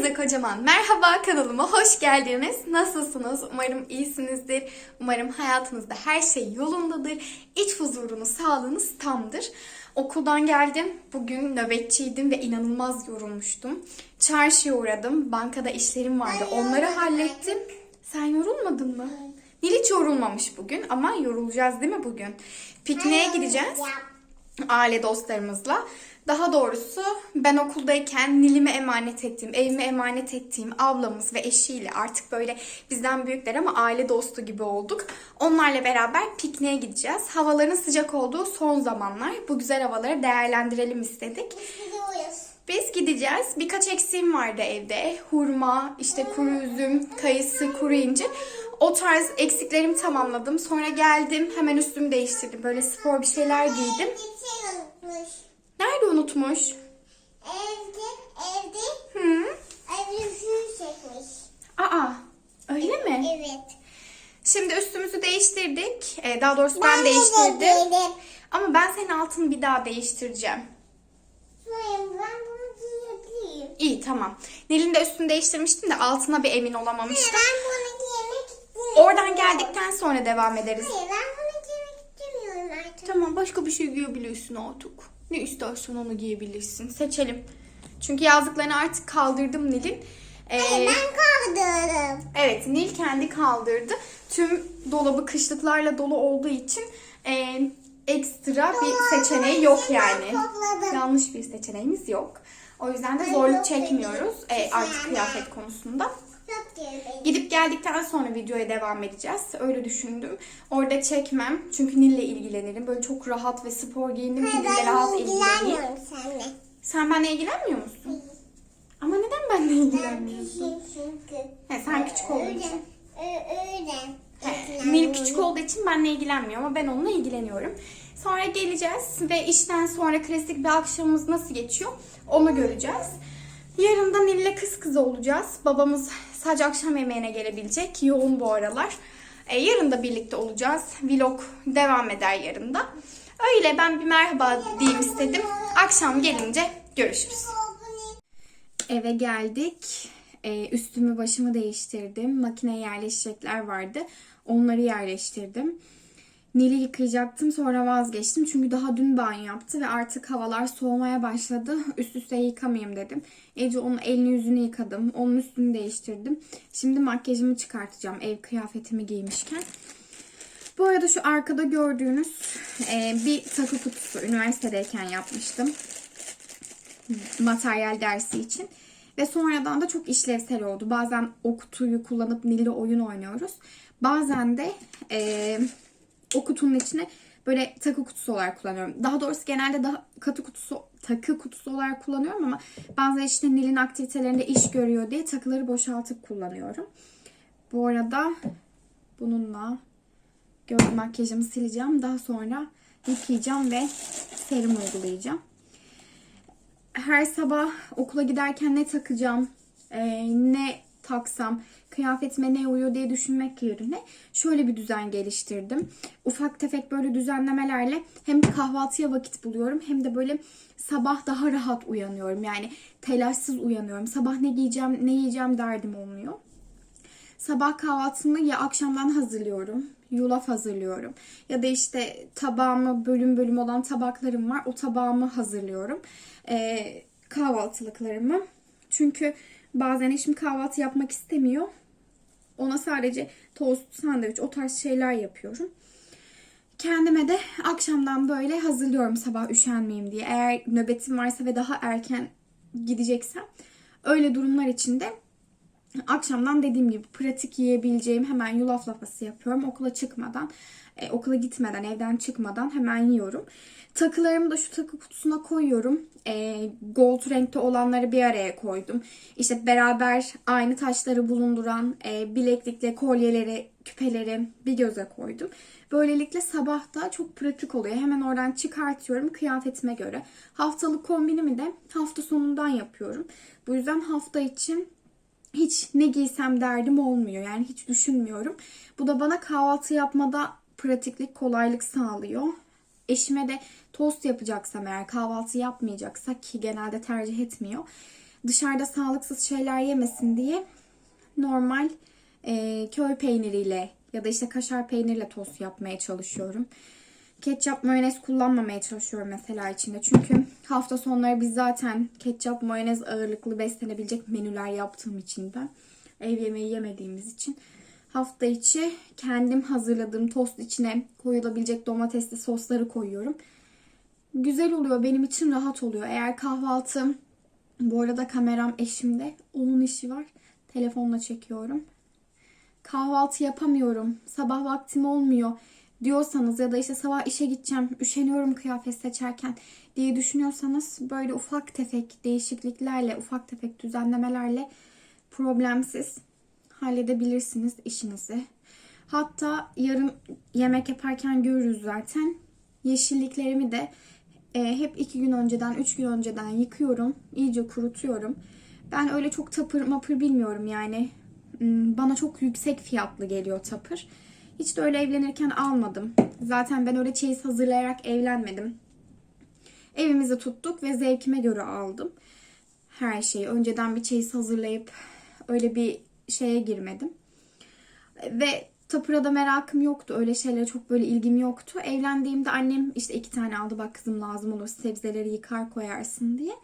Herkese kocaman merhaba kanalıma hoş geldiniz. Nasılsınız? Umarım iyisinizdir. Umarım hayatınızda her şey yolundadır. İç huzurunuz, sağlığınız tamdır. Okuldan geldim. Bugün nöbetçiydim ve inanılmaz yorulmuştum. Çarşıya uğradım. Bankada işlerim vardı. Onları hallettim. Sen yorulmadın mı? Nil hiç yorulmamış bugün ama yorulacağız değil mi bugün? Pikniğe gideceğiz aile dostlarımızla. Daha doğrusu ben okuldayken Nil'ime emanet ettiğim, evime emanet ettiğim ablamız ve eşiyle artık böyle bizden büyükler ama aile dostu gibi olduk. Onlarla beraber pikniğe gideceğiz. Havaların sıcak olduğu son zamanlar bu güzel havaları değerlendirelim istedik. Biz gideceğiz. Birkaç eksiğim vardı evde. Hurma, işte kuru üzüm, kayısı, kuru incir. O tarz eksiklerimi tamamladım. Sonra geldim. Hemen üstümü değiştirdim. Böyle spor bir şeyler giydim. Nerede unutmuş? Evde, evde, Hı? evde su çekmiş. Aa, öyle mi? Evet. Şimdi üstümüzü değiştirdik. Ee, daha doğrusu ben, değiştirdim. değiştirdim. Ama ben senin altını bir daha değiştireceğim. Hayır, ben bunu giyebilirim. İyi tamam. Nil'in de üstünü değiştirmiştim de altına bir emin olamamıştım. Ben bunu giymek istemiyorum. Oradan geldikten sonra devam ederiz. Hayır, ben bunu giymek istemiyorum artık. Tamam başka bir şey giyebilirsin artık. Ne istersen onu giyebilirsin. Seçelim. Çünkü yazdıklarını artık kaldırdım Nil'in. Ee, Hayır, ben kaldırırım. evet Nil kendi kaldırdı. Tüm dolabı kışlıklarla dolu olduğu için e, ekstra bir seçeneği yok yani. Yanlış bir seçeneğimiz yok. O yüzden de zorluk çekmiyoruz e, artık kıyafet konusunda. Gidip geldikten sonra videoya devam edeceğiz. Öyle düşündüm. Orada çekmem. Çünkü Nil'le ilgilenirim. Böyle çok rahat ve spor giyindim ki Hayır, Nil'le ben rahat ilgileneyim. ilgilenmiyorum seninle. Sen benimle ilgilenmiyor musun? Ama neden benimle ilgilenmiyorsun? He, sen küçük olduğun Öyle, için. öyle. He, Nil küçük olduğu için benimle ilgilenmiyor ama ben onunla ilgileniyorum. Sonra geleceğiz ve işten sonra klasik bir akşamımız nasıl geçiyor onu göreceğiz. Yarın da Nil'le kız kız olacağız. Babamız sadece akşam yemeğine gelebilecek. Yoğun bu aralar. E, yarın da birlikte olacağız. Vlog devam eder yarın da. Öyle ben bir merhaba diyeyim istedim. Akşam gelince görüşürüz. Eve geldik. Ee, üstümü başımı değiştirdim. Makineye yerleşecekler vardı. Onları yerleştirdim. Nil'i yıkayacaktım sonra vazgeçtim. Çünkü daha dün banyo yaptı ve artık havalar soğumaya başladı. Üst üste yıkamayayım dedim. Ece onun elini yüzünü yıkadım. Onun üstünü değiştirdim. Şimdi makyajımı çıkartacağım ev kıyafetimi giymişken. Bu arada şu arkada gördüğünüz e, bir takı kutusu üniversitedeyken yapmıştım materyal dersi için. Ve sonradan da çok işlevsel oldu. Bazen o kutuyu kullanıp Nil'le oyun oynuyoruz. Bazen de eee, o kutunun içine böyle takı kutusu olarak kullanıyorum. Daha doğrusu genelde daha katı kutusu, takı kutusu olarak kullanıyorum ama bazen işte Nil'in aktivitelerinde iş görüyor diye takıları boşaltıp kullanıyorum. Bu arada bununla göz makyajımı sileceğim. Daha sonra yıkayacağım ve serum uygulayacağım her sabah okula giderken ne takacağım, ne taksam, kıyafetime ne uyuyor diye düşünmek yerine şöyle bir düzen geliştirdim. Ufak tefek böyle düzenlemelerle hem kahvaltıya vakit buluyorum hem de böyle sabah daha rahat uyanıyorum. Yani telaşsız uyanıyorum. Sabah ne giyeceğim, ne yiyeceğim derdim olmuyor. Sabah kahvaltımı ya akşamdan hazırlıyorum, yulaf hazırlıyorum. Ya da işte tabağımı bölüm bölüm olan tabaklarım var. O tabağımı hazırlıyorum. Ee, kahvaltılıklarımı. Çünkü bazen eşim kahvaltı yapmak istemiyor. Ona sadece tost, sandviç o tarz şeyler yapıyorum. Kendime de akşamdan böyle hazırlıyorum sabah üşenmeyeyim diye. Eğer nöbetim varsa ve daha erken gideceksem öyle durumlar için de akşamdan dediğim gibi pratik yiyebileceğim hemen yulaf lapası yapıyorum. Okula çıkmadan, e, okula gitmeden, evden çıkmadan hemen yiyorum. Takılarımı da şu takı kutusuna koyuyorum. E, gold renkte olanları bir araya koydum. İşte beraber aynı taşları bulunduran e, bileklikle kolyeleri, küpeleri bir göze koydum. Böylelikle sabah da çok pratik oluyor. Hemen oradan çıkartıyorum kıyafetime göre. Haftalık kombinimi de hafta sonundan yapıyorum. Bu yüzden hafta için hiç ne giysem derdim olmuyor. Yani hiç düşünmüyorum. Bu da bana kahvaltı yapmada pratiklik, kolaylık sağlıyor. Eşime de tost yapacaksam eğer kahvaltı yapmayacaksak ki genelde tercih etmiyor. dışarıda sağlıksız şeyler yemesin diye normal e, köy peyniriyle ya da işte kaşar peyniriyle tost yapmaya çalışıyorum. Ketçap mayonez kullanmamaya çalışıyorum mesela içinde. Çünkü hafta sonları biz zaten ketçap mayonez ağırlıklı beslenebilecek menüler yaptığım için ben ev yemeği yemediğimiz için hafta içi kendim hazırladığım tost içine koyulabilecek domatesli sosları koyuyorum. Güzel oluyor. Benim için rahat oluyor. Eğer kahvaltı bu arada kameram eşimde. Onun işi var. Telefonla çekiyorum. Kahvaltı yapamıyorum. Sabah vaktim olmuyor diyorsanız ya da işte sabah işe gideceğim, üşeniyorum kıyafet seçerken diye düşünüyorsanız böyle ufak tefek değişikliklerle, ufak tefek düzenlemelerle problemsiz halledebilirsiniz işinizi. Hatta yarın yemek yaparken görürüz zaten. Yeşilliklerimi de e, hep iki gün önceden, üç gün önceden yıkıyorum. iyice kurutuyorum. Ben öyle çok tapır mapır bilmiyorum yani. Hmm, Bana çok yüksek fiyatlı geliyor tapır. Hiç de öyle evlenirken almadım. Zaten ben öyle çeyiz hazırlayarak evlenmedim. Evimizi tuttuk ve zevkime göre aldım. Her şeyi önceden bir çeyiz hazırlayıp öyle bir şeye girmedim. Ve tapıra da merakım yoktu. Öyle şeylere çok böyle ilgim yoktu. Evlendiğimde annem işte iki tane aldı bak kızım lazım olur sebzeleri yıkar koyarsın diye.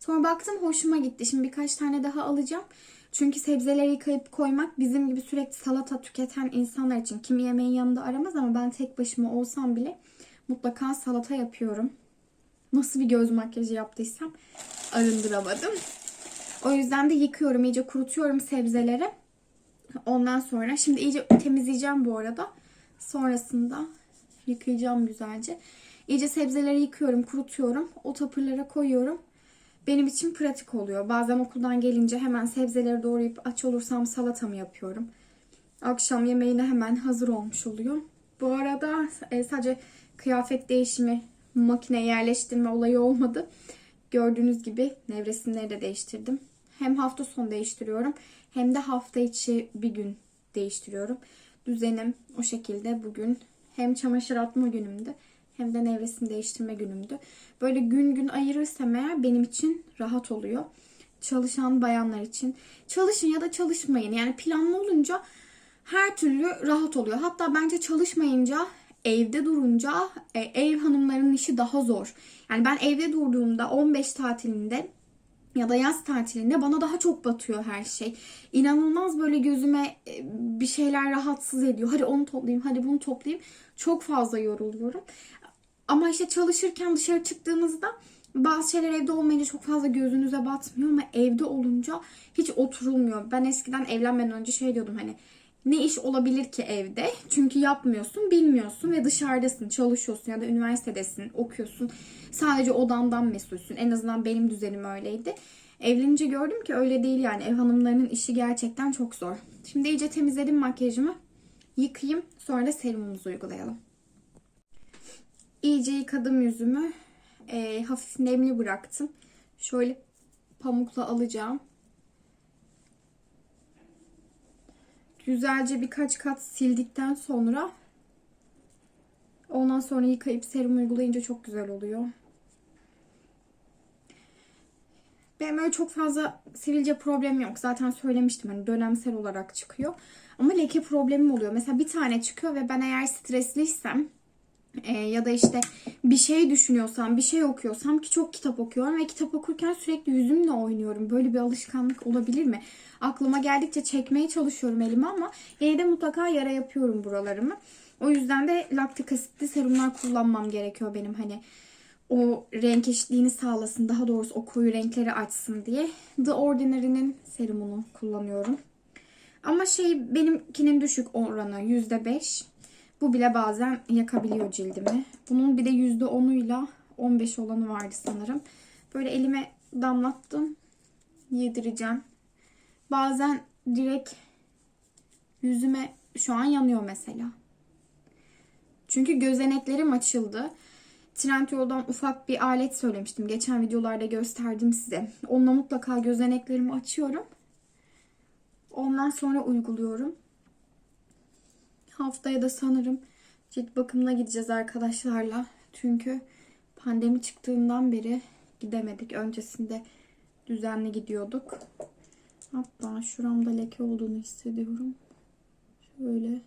Sonra baktım hoşuma gitti. Şimdi birkaç tane daha alacağım. Çünkü sebzeleri yıkayıp koymak bizim gibi sürekli salata tüketen insanlar için. Kimi yemeğin yanında aramaz ama ben tek başıma olsam bile mutlaka salata yapıyorum. Nasıl bir göz makyajı yaptıysam arındıramadım. O yüzden de yıkıyorum, iyice kurutuyorum sebzeleri. Ondan sonra şimdi iyice temizleyeceğim bu arada. Sonrasında yıkayacağım güzelce. İyice sebzeleri yıkıyorum, kurutuyorum. O tapırlara koyuyorum. Benim için pratik oluyor. Bazen okuldan gelince hemen sebzeleri doğrayıp aç olursam salatamı yapıyorum. Akşam yemeğine hemen hazır olmuş oluyor. Bu arada e, sadece kıyafet değişimi, makine yerleştirme olayı olmadı. Gördüğünüz gibi nevresimleri de değiştirdim. Hem hafta sonu değiştiriyorum hem de hafta içi bir gün değiştiriyorum. Düzenim o şekilde bugün hem çamaşır atma günümdü hem de nevresim değiştirme günümdü. Böyle gün gün ayırırsam eğer benim için rahat oluyor. Çalışan bayanlar için. Çalışın ya da çalışmayın. Yani planlı olunca her türlü rahat oluyor. Hatta bence çalışmayınca evde durunca e, ev hanımlarının işi daha zor. Yani ben evde durduğumda 15 tatilinde ya da yaz tatilinde bana daha çok batıyor her şey. İnanılmaz böyle gözüme e, bir şeyler rahatsız ediyor. Hadi onu toplayayım, hadi bunu toplayayım. Çok fazla yoruluyorum. Ama işte çalışırken dışarı çıktığınızda bazı şeyler evde olmayınca çok fazla gözünüze batmıyor ama evde olunca hiç oturulmuyor. Ben eskiden evlenmeden önce şey diyordum hani ne iş olabilir ki evde? Çünkü yapmıyorsun, bilmiyorsun ve dışarıdasın, çalışıyorsun ya da üniversitedesin, okuyorsun. Sadece odandan mesulsün. En azından benim düzenim öyleydi. Evlenince gördüm ki öyle değil yani. Ev hanımlarının işi gerçekten çok zor. Şimdi iyice temizledim makyajımı. Yıkayayım, sonra da serumumuzu uygulayalım. İyice yıkadım yüzümü. Ee, hafif nemli bıraktım. Şöyle pamukla alacağım. Güzelce birkaç kat sildikten sonra ondan sonra yıkayıp serum uygulayınca çok güzel oluyor. Benim öyle çok fazla sivilce problemim yok. Zaten söylemiştim hani dönemsel olarak çıkıyor. Ama leke problemim oluyor. Mesela bir tane çıkıyor ve ben eğer stresliysem e, ya da işte bir şey düşünüyorsam, bir şey okuyorsam ki çok kitap okuyorum ve kitap okurken sürekli yüzümle oynuyorum. Böyle bir alışkanlık olabilir mi? Aklıma geldikçe çekmeye çalışıyorum elime ama yine de mutlaka yara yapıyorum buralarımı. O yüzden de laktik asitli serumlar kullanmam gerekiyor benim hani o renk eşitliğini sağlasın. Daha doğrusu o koyu renkleri açsın diye. The Ordinary'nin serumunu kullanıyorum. Ama şey benimkinin düşük oranı %5. Bu bile bazen yakabiliyor cildimi. Bunun bir de %10'uyla 15 olanı vardı sanırım. Böyle elime damlattım. Yedireceğim. Bazen direkt yüzüme şu an yanıyor mesela. Çünkü gözeneklerim açıldı. Trendyol'dan ufak bir alet söylemiştim. Geçen videolarda gösterdim size. Onunla mutlaka gözeneklerimi açıyorum. Ondan sonra uyguluyorum. Haftaya da sanırım cilt bakımına gideceğiz arkadaşlarla. Çünkü pandemi çıktığından beri gidemedik. Öncesinde düzenli gidiyorduk. Hatta şuramda leke olduğunu hissediyorum. Şöyle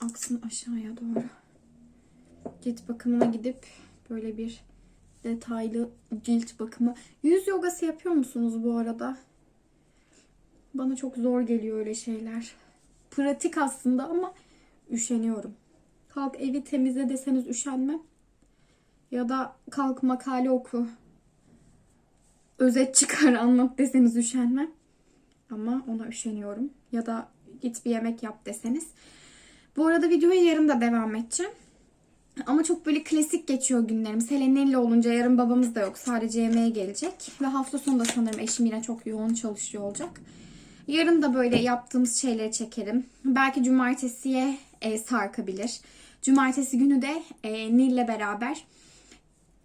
aksın aşağıya doğru. Cilt bakımına gidip böyle bir detaylı cilt bakımı. Yüz yogası yapıyor musunuz bu arada? Bana çok zor geliyor öyle şeyler. Pratik aslında ama üşeniyorum. Kalk evi temizle deseniz üşenmem. Ya da kalk makale oku. Özet çıkar anlat deseniz üşenmem. Ama ona üşeniyorum. Ya da git bir yemek yap deseniz. Bu arada videoya yarın da devam edeceğim. Ama çok böyle klasik geçiyor günlerim. Selenelli olunca yarın babamız da yok. Sadece yemeğe gelecek. Ve hafta sonu da sanırım eşim yine çok yoğun çalışıyor olacak. Yarın da böyle yaptığımız şeyleri çekerim. Belki cumartesiye e, sarkabilir. Cumartesi günü de e, Nil'le beraber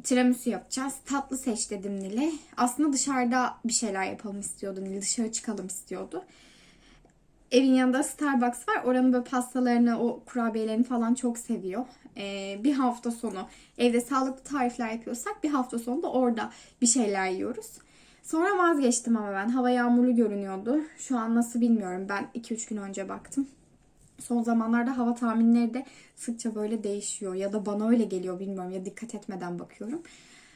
tiramisu yapacağız. Tatlı seç dedim Nil'e. Aslında dışarıda bir şeyler yapalım istiyordu Nil. Dışarı çıkalım istiyordu. Evin yanında Starbucks var. Oranın böyle pastalarını, o kurabiyelerini falan çok seviyor. Ee, bir hafta sonu evde sağlıklı tarifler yapıyorsak bir hafta sonu da orada bir şeyler yiyoruz. Sonra vazgeçtim ama ben. Hava yağmurlu görünüyordu. Şu an nasıl bilmiyorum. Ben 2-3 gün önce baktım. Son zamanlarda hava tahminleri de sıkça böyle değişiyor. Ya da bana öyle geliyor bilmiyorum. Ya dikkat etmeden bakıyorum.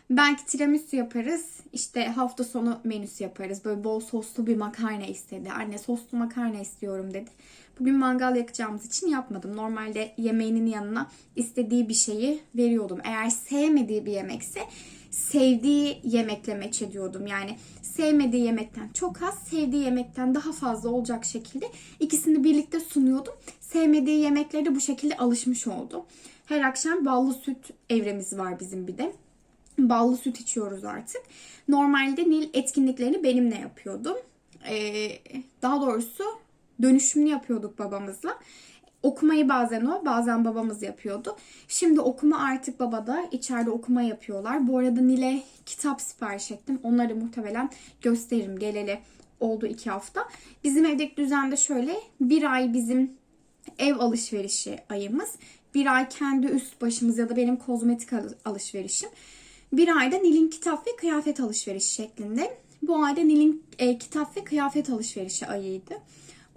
Belki tiramisu yaparız. İşte hafta sonu menüsü yaparız. Böyle bol soslu bir makarna istedi. Anne soslu makarna istiyorum dedi. Bugün mangal yakacağımız için yapmadım. Normalde yemeğinin yanına istediği bir şeyi veriyordum. Eğer sevmediği bir yemekse sevdiği yemekle meç ediyordum. Yani sevmediği yemekten çok az, sevdiği yemekten daha fazla olacak şekilde ikisini birlikte sunuyordum. Sevmediği yemeklere de bu şekilde alışmış oldu. Her akşam ballı süt evremiz var bizim bir de ballı süt içiyoruz artık. Normalde Nil etkinliklerini benimle yapıyordu. Ee, daha doğrusu dönüşümlü yapıyorduk babamızla. Okumayı bazen o, bazen babamız yapıyordu. Şimdi okuma artık babada. içeride okuma yapıyorlar. Bu arada Nil'e kitap sipariş ettim. Onları muhtemelen gösteririm geleli oldu iki hafta. Bizim evdeki düzende şöyle bir ay bizim ev alışverişi ayımız. Bir ay kendi üst başımız ya da benim kozmetik al- alışverişim. Bir ayda Nil'in kitap ve kıyafet alışverişi şeklinde. Bu ayda Nil'in e, kitap ve kıyafet alışverişi ayıydı.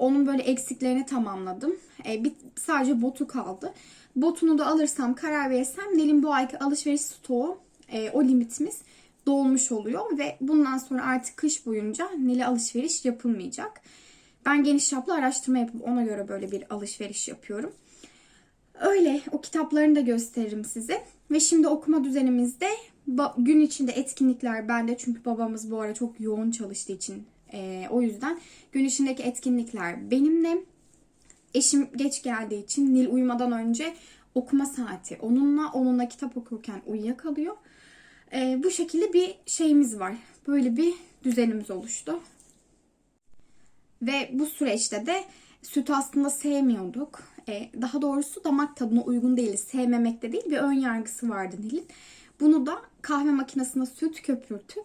Onun böyle eksiklerini tamamladım. E, bir, sadece botu kaldı. Botunu da alırsam karar verirsem Nil'in bu ayki alışveriş stoğu e, o limitimiz dolmuş oluyor. Ve bundan sonra artık kış boyunca Nil'e alışveriş yapılmayacak. Ben geniş çaplı araştırma yapıp ona göre böyle bir alışveriş yapıyorum. Öyle o kitaplarını da gösteririm size. Ve şimdi okuma düzenimizde gün içinde etkinlikler bende çünkü babamız bu ara çok yoğun çalıştığı için eee, o yüzden gün içindeki etkinlikler benimle. Eşim geç geldiği için Nil uyumadan önce okuma saati onunla onunla kitap okurken uyuyakalıyor. Eee, bu şekilde bir şeyimiz var. Böyle bir düzenimiz oluştu. Ve bu süreçte de süt aslında sevmiyorduk. Ee, daha doğrusu damak tadına uygun değil. Sevmemekte değil bir ön yargısı vardı Nil'in. Bunu da kahve makinesine süt köpürtüp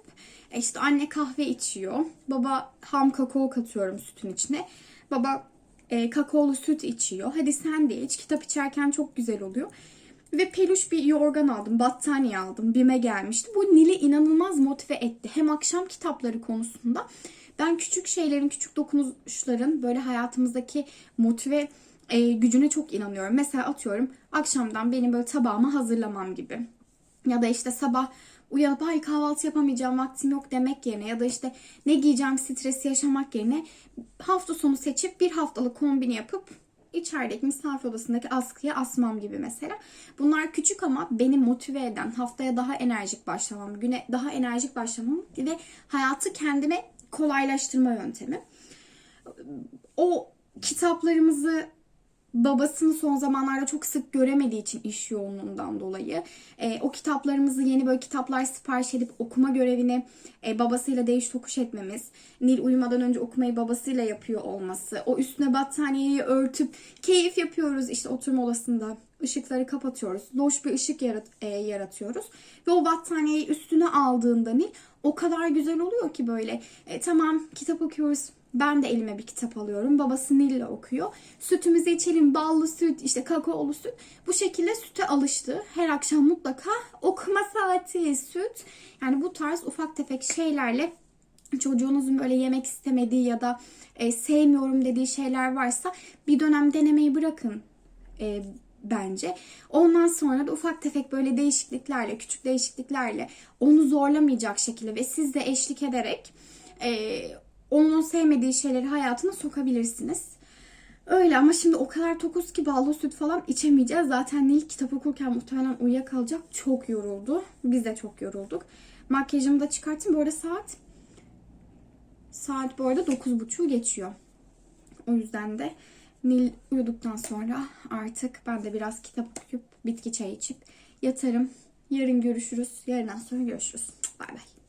e, işte anne kahve içiyor. Baba ham kakao katıyorum sütün içine. Baba e, kakaolu süt içiyor. Hadi sen de iç. Kitap içerken çok güzel oluyor. Ve peluş bir yorgan aldım, battaniye aldım. Bime gelmişti. Bu Nil'i inanılmaz motive etti. Hem akşam kitapları konusunda. Ben küçük şeylerin, küçük dokunuşların böyle hayatımızdaki motive e, gücüne çok inanıyorum. Mesela atıyorum akşamdan benim böyle tabağımı hazırlamam gibi. Ya da işte sabah uyanıp ay kahvaltı yapamayacağım vaktim yok demek yerine ya da işte ne giyeceğim stresi yaşamak yerine hafta sonu seçip bir haftalık kombini yapıp içerideki misafir odasındaki askıya asmam gibi mesela. Bunlar küçük ama beni motive eden, haftaya daha enerjik başlamam, güne daha enerjik başlamam ve hayatı kendime kolaylaştırma yöntemi. O kitaplarımızı babasını son zamanlarda çok sık göremediği için iş yoğunluğundan dolayı e, o kitaplarımızı yeni böyle kitaplar sipariş edip okuma görevini e, babasıyla değiş tokuş etmemiz, Nil uyumadan önce okumayı babasıyla yapıyor olması, o üstüne battaniyeyi örtüp keyif yapıyoruz işte oturma odasında ışıkları kapatıyoruz. Loş bir ışık yarat- e, yaratıyoruz. Ve o battaniyeyi üstüne aldığında Nil o kadar güzel oluyor ki böyle. E, tamam kitap okuyoruz. Ben de elime bir kitap alıyorum. Babası Nil'le okuyor. Sütümüzü içelim. Ballı süt, işte kakaolu süt. Bu şekilde süte alıştı. Her akşam mutlaka okuma saati, süt. Yani bu tarz ufak tefek şeylerle çocuğunuzun böyle yemek istemediği ya da e, sevmiyorum dediği şeyler varsa bir dönem denemeyi bırakın e, bence. Ondan sonra da ufak tefek böyle değişikliklerle, küçük değişikliklerle onu zorlamayacak şekilde ve siz de eşlik ederek e, onun sevmediği şeyleri hayatına sokabilirsiniz. Öyle ama şimdi o kadar tokuz ki ballı süt falan içemeyeceğiz. Zaten Nil kitap okurken muhtemelen uyuyakalacak. Çok yoruldu. Biz de çok yorulduk. Makyajımı da çıkarttım. Bu arada saat saat bu arada 9.30 geçiyor. O yüzden de Nil uyuduktan sonra artık ben de biraz kitap okuyup bitki çayı içip yatarım. Yarın görüşürüz. Yarından sonra görüşürüz. Bay bay.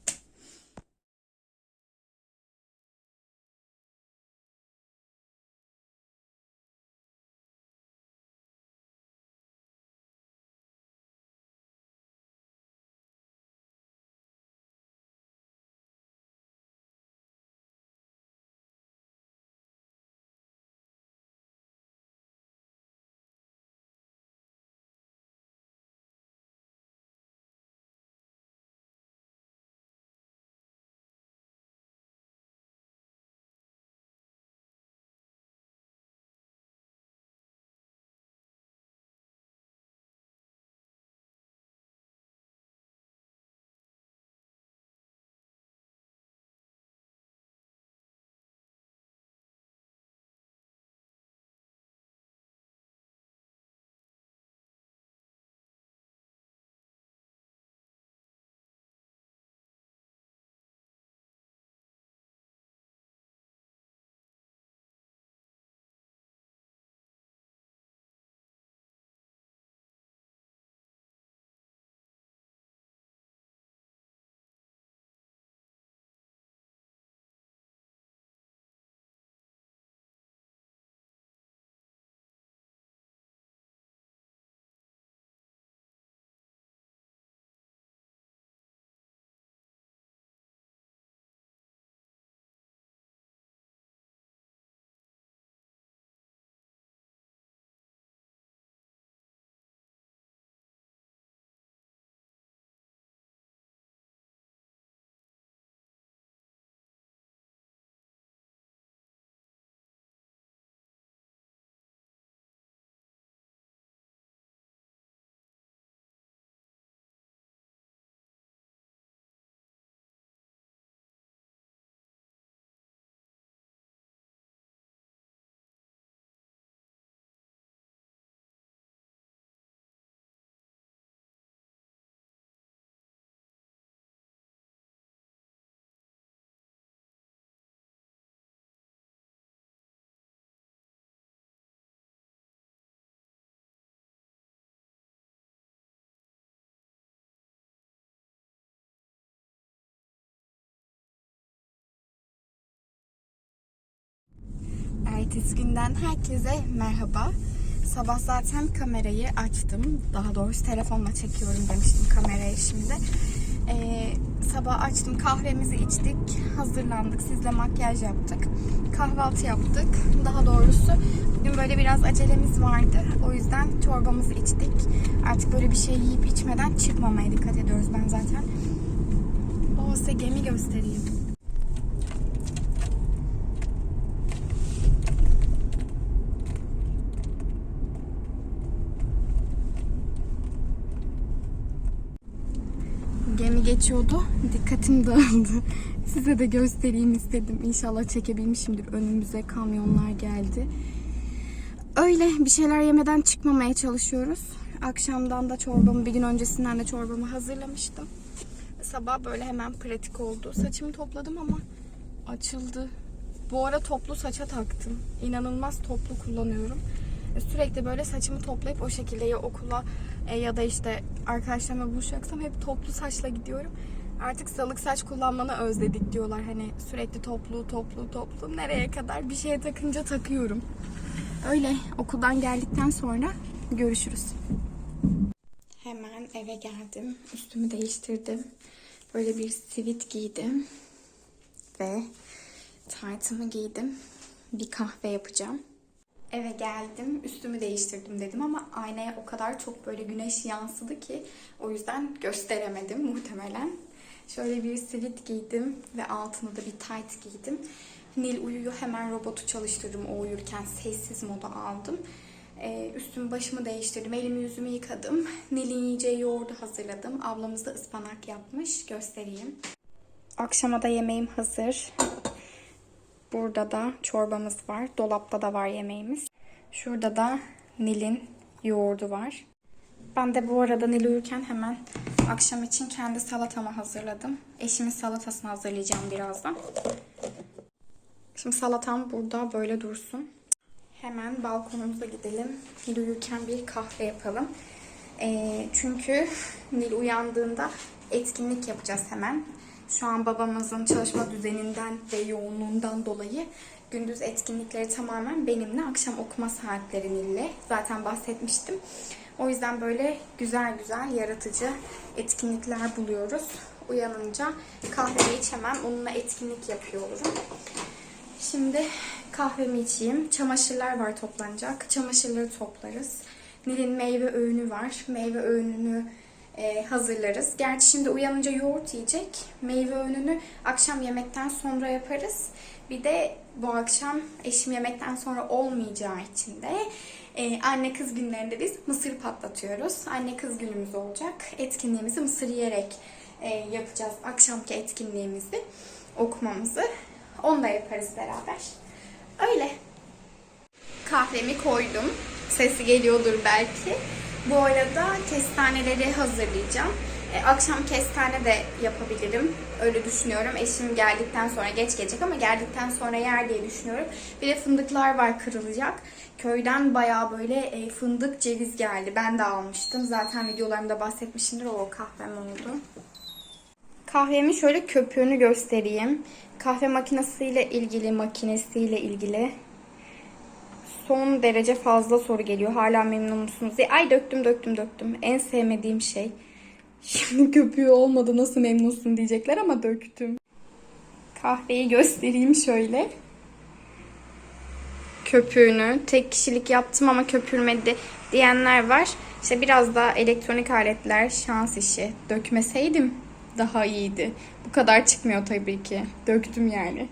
Ertesi günden herkese merhaba. Sabah zaten kamerayı açtım. Daha doğrusu telefonla çekiyorum demiştim kamerayı şimdi. Ee, sabah açtım kahvemizi içtik. Hazırlandık. Sizle makyaj yaptık. Kahvaltı yaptık. Daha doğrusu bugün böyle biraz acelemiz vardı. O yüzden çorbamızı içtik. Artık böyle bir şey yiyip içmeden çıkmamaya dikkat ediyoruz ben zaten. O size gemi göstereyim. Gemi geçiyordu. Dikkatim dağıldı. Size de göstereyim istedim. İnşallah çekebilmişimdir. Önümüze kamyonlar geldi. Öyle bir şeyler yemeden çıkmamaya çalışıyoruz. Akşamdan da çorbamı, bir gün öncesinden de çorbamı hazırlamıştım. Sabah böyle hemen pratik oldu. Saçımı topladım ama açıldı. Bu ara toplu saça taktım. İnanılmaz toplu kullanıyorum. Sürekli böyle saçımı toplayıp o şekilde ya okula e, ya da işte arkadaşlarımla buluşacaksam hep toplu saçla gidiyorum. Artık salık saç kullanmanı özledik diyorlar. Hani sürekli toplu toplu toplu nereye kadar bir şeye takınca takıyorum. Öyle okuldan geldikten sonra görüşürüz. Hemen eve geldim. Üstümü değiştirdim. Böyle bir sivit giydim. Ve taytımı giydim. Bir kahve yapacağım. Eve geldim, üstümü değiştirdim dedim ama aynaya o kadar çok böyle güneş yansıdı ki o yüzden gösteremedim muhtemelen. Şöyle bir sivit giydim ve altına da bir tight giydim. Nil uyuyor hemen robotu çalıştırdım o uyurken sessiz moda aldım. Ee, üstümü başımı değiştirdim, elimi yüzümü yıkadım. Nil'in yiyeceği yoğurdu hazırladım. Ablamız da ıspanak yapmış, göstereyim. Akşama da yemeğim hazır. Burada da çorbamız var. Dolapta da var yemeğimiz. Şurada da Nil'in yoğurdu var. Ben de bu arada Nil uyurken hemen akşam için kendi salatamı hazırladım. Eşimin salatasını hazırlayacağım birazdan. Şimdi salatam burada böyle dursun. Hemen balkonumuza gidelim. Nil uyurken bir kahve yapalım. Ee, çünkü Nil uyandığında etkinlik yapacağız hemen. Şu an babamızın çalışma düzeninden ve yoğunluğundan dolayı gündüz etkinlikleri tamamen benimle, akşam okuma saatleri Nil'le. Zaten bahsetmiştim. O yüzden böyle güzel güzel yaratıcı etkinlikler buluyoruz. Uyanınca kahvemi içemem, onunla etkinlik yapıyor olurum. Şimdi kahvemi içeyim. Çamaşırlar var toplanacak. Çamaşırları toplarız. Nil'in meyve öğünü var. Meyve öğününü e, hazırlarız. Gerçi şimdi uyanınca yoğurt yiyecek. Meyve öğününü akşam yemekten sonra yaparız. Bir de bu akşam eşim yemekten sonra olmayacağı için de e, anne kız günlerinde biz mısır patlatıyoruz. Anne kız günümüz olacak. Etkinliğimizi mısır yiyerek e, yapacağız. Akşamki etkinliğimizi, okumamızı. Onu da yaparız beraber. Öyle. Kahvemi koydum. Sesi geliyordur belki. Bu arada kestaneleri hazırlayacağım. E, akşam kestane de yapabilirim. Öyle düşünüyorum. Eşim geldikten sonra geç gelecek ama geldikten sonra yer diye düşünüyorum. Bir de fındıklar var kırılacak. Köyden bayağı böyle e, fındık ceviz geldi. Ben de almıştım. Zaten videolarımda bahsetmişimdir. O kahvem oldu. Kahvemin şöyle köpüğünü göstereyim. Kahve makinesiyle ilgili, makinesiyle ilgili son derece fazla soru geliyor. Hala memnun musunuz diye. Ay döktüm döktüm döktüm. En sevmediğim şey. Şimdi köpüğü olmadı nasıl memnunsun diyecekler ama döktüm. Kahveyi göstereyim şöyle. Köpüğünü tek kişilik yaptım ama köpürmedi diyenler var. İşte biraz daha elektronik aletler şans işi. Dökmeseydim daha iyiydi. Bu kadar çıkmıyor tabii ki. Döktüm yani.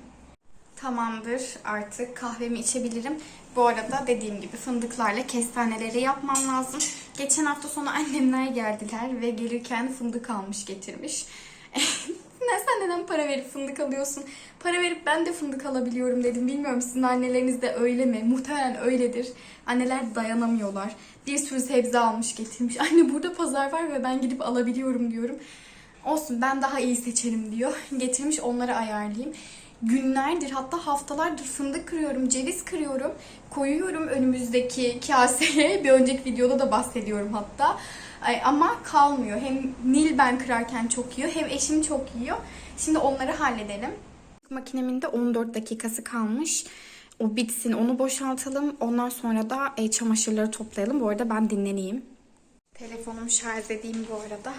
Tamamdır artık kahvemi içebilirim. Bu arada dediğim gibi fındıklarla kestaneleri yapmam lazım. Geçen hafta sonu annemler geldiler ve gelirken fındık almış getirmiş. ne sen neden para verip fındık alıyorsun? Para verip ben de fındık alabiliyorum dedim. Bilmiyorum sizin anneleriniz de öyle mi? Muhtemelen öyledir. Anneler dayanamıyorlar. Bir sürü sebze almış getirmiş. Anne burada pazar var ve ben gidip alabiliyorum diyorum. Olsun ben daha iyi seçerim diyor. Getirmiş onları ayarlayayım. Günlerdir hatta haftalardır fındık kırıyorum, ceviz kırıyorum. Koyuyorum önümüzdeki kaseye. Bir önceki videoda da bahsediyorum hatta. Ay, ama kalmıyor. Hem Nil ben kırarken çok yiyor hem eşim çok yiyor. Şimdi onları halledelim. Makinemin de 14 dakikası kalmış. O bitsin onu boşaltalım. Ondan sonra da e, çamaşırları toplayalım. Bu arada ben dinleneyim. Telefonumu şarj edeyim bu arada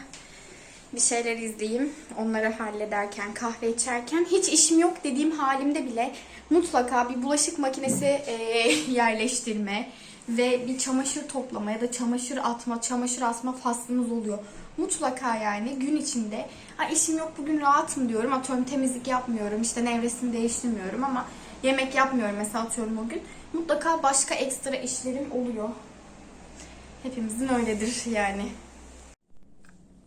bir şeyler izleyeyim. Onları hallederken, kahve içerken hiç işim yok dediğim halimde bile mutlaka bir bulaşık makinesi e, yerleştirme ve bir çamaşır toplama ya da çamaşır atma, çamaşır asma faslımız oluyor. Mutlaka yani gün içinde ha işim yok bugün rahatım diyorum. Atıyorum temizlik yapmıyorum. işte nevresini değiştirmiyorum ama yemek yapmıyorum mesela atıyorum o gün. Mutlaka başka ekstra işlerim oluyor. Hepimizin öyledir yani.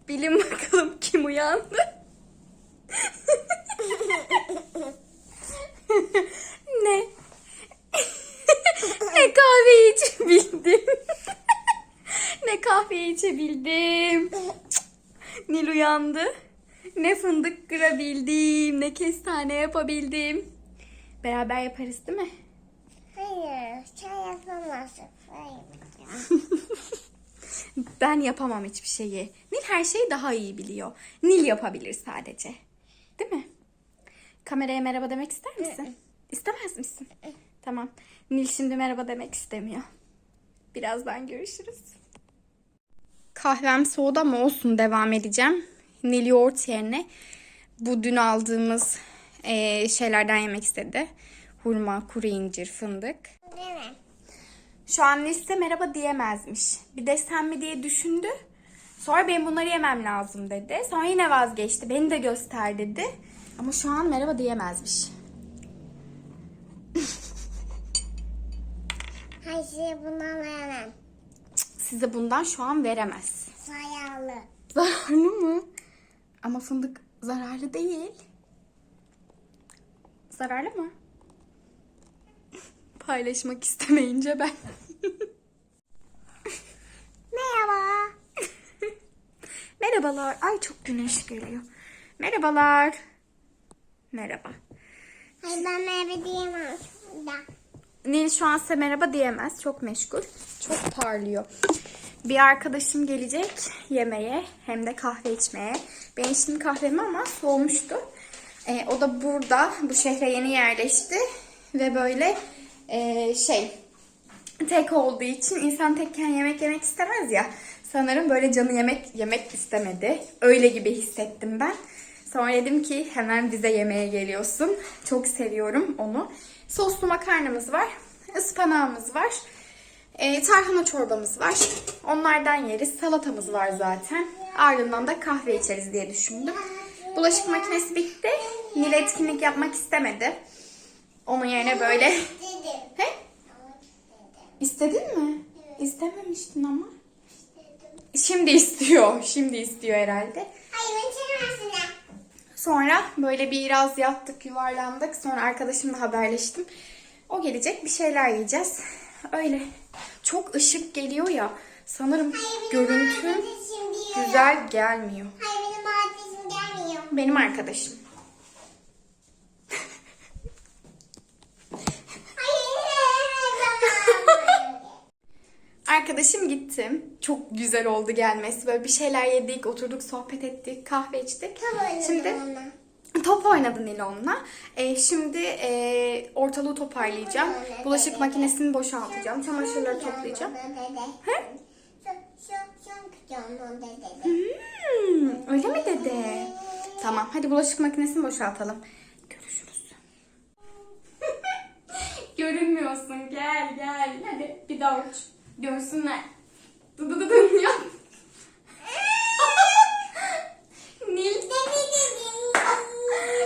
Bilin bakalım kim uyandı? ne? ne kahve içebildim. ne kahve içebildim. Nil uyandı. Ne fındık kırabildim, ne kestane yapabildim. Beraber yaparız değil mi? Hayır, sen yapamazsın. Hayır. Ben yapamam hiçbir şeyi. Nil her şeyi daha iyi biliyor. Nil yapabilir sadece. Değil mi? Kameraya merhaba demek ister misin? İstemez misin? Tamam. Nil şimdi merhaba demek istemiyor. Birazdan görüşürüz. Kahvem soğudu ama olsun devam edeceğim. Nil yoğurt yerine bu dün aldığımız şeylerden yemek istedi. Hurma, kuru incir, fındık. Değil mi? Şu an liste merhaba diyemezmiş. Bir desem mi diye düşündü. Sonra benim bunları yemem lazım dedi. Sonra yine vazgeçti. Beni de göster dedi. Ama şu an merhaba diyemezmiş. Hayır size bundan veremem. Size bundan şu an veremez. Sayarlı. Zararlı mı? Ama fındık zararlı değil. Zararlı mı? Paylaşmak istemeyince ben. Merhaba. Merhabalar. Ay çok güneş geliyor. Merhabalar. Merhaba. Hayır ben merhaba diyemem. Nil şu an size merhaba diyemez. Çok meşgul. Çok parlıyor. Bir arkadaşım gelecek yemeğe hem de kahve içmeye. Ben içtim kahvemi ama soğumuştu. Ee, o da burada. Bu şehre yeni yerleşti. Ve böyle ee, şey tek olduğu için insan tekken yemek yemek istemez ya. Sanırım böyle canı yemek yemek istemedi. Öyle gibi hissettim ben. Sonra dedim ki hemen bize yemeğe geliyorsun. Çok seviyorum onu. Soslu makarnamız var. ıspanağımız var. Ee, tarhana çorbamız var. Onlardan yeriz. Salatamız var zaten. Ardından da kahve içeriz diye düşündüm. Bulaşık makinesi bitti. Nil etkinlik yapmak istemedi. Onun yerine böyle... Dedim. He? Ama istedim. İstedin mi? İstememiştin ama. Şimdi istiyor. Şimdi istiyor herhalde. Hayır de. Sonra böyle biraz yattık, yuvarlandık. Sonra arkadaşımla haberleştim. O gelecek, bir şeyler yiyeceğiz. Öyle. Çok ışık geliyor ya. Sanırım görüntü Ateşim diyor. güzel gelmiyor. Hayır benim ateşim gelmiyor. Benim arkadaşım. Hayır. Arkadaşım gittim. Çok güzel oldu gelmesi. Böyle bir şeyler yedik, oturduk, sohbet ettik, kahve içtik. Şimdi top oynadı Nil onunla. Ee, şimdi e, ortalığı toparlayacağım. Bulaşık makinesini boşaltacağım. Çamaşırları toplayacağım. He? Hmm, öyle mi dede? Tamam hadi bulaşık makinesini boşaltalım. Görüşürüz. Görünmüyorsun gel gel. Hadi bir daha uç. Görsünler. Dı dı dı dı yap. Nil.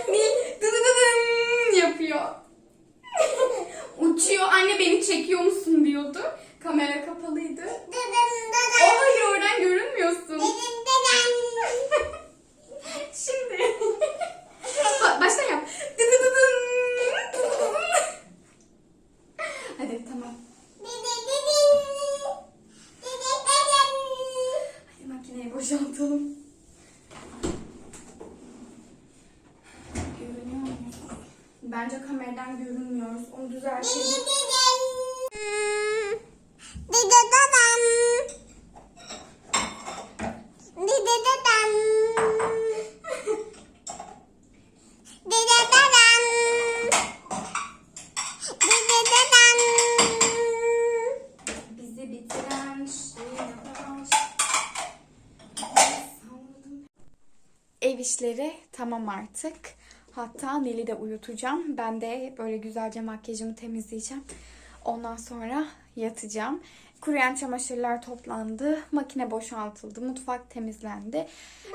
Nil dı dı dı dı yapıyor. Uçuyor. Anne beni çekiyor musun diyordu. Kamera kapalıydı. O hayır oradan görünmüyorsun. Şimdi. Ba- Baştan yap. Dı dı dı dın. Dı dı dı dın. Hadi tamam. Hadi makineyi boşaltalım. Görünüyor muyuz? Bence kameradan görünmüyoruz. Onu düzeltelim. Bizi bitiren şey yavaş. Ev işleri tamam artık. Hatta Nil'i de uyutacağım. Ben de böyle güzelce makyajımı temizleyeceğim. Ondan sonra yatacağım. Kuruyan çamaşırlar toplandı. Makine boşaltıldı. Mutfak temizlendi.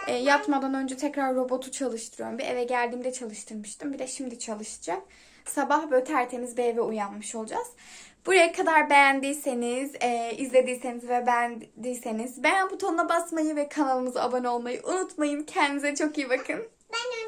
E, yatmadan önce tekrar robotu çalıştırıyorum. Bir eve geldiğimde çalıştırmıştım. Bir de şimdi çalışacağım. Sabah böyle tertemiz bir eve uyanmış olacağız. Buraya kadar beğendiyseniz, e, izlediyseniz ve beğendiyseniz beğen butonuna basmayı ve kanalımıza abone olmayı unutmayın. Kendinize çok iyi bakın. Ben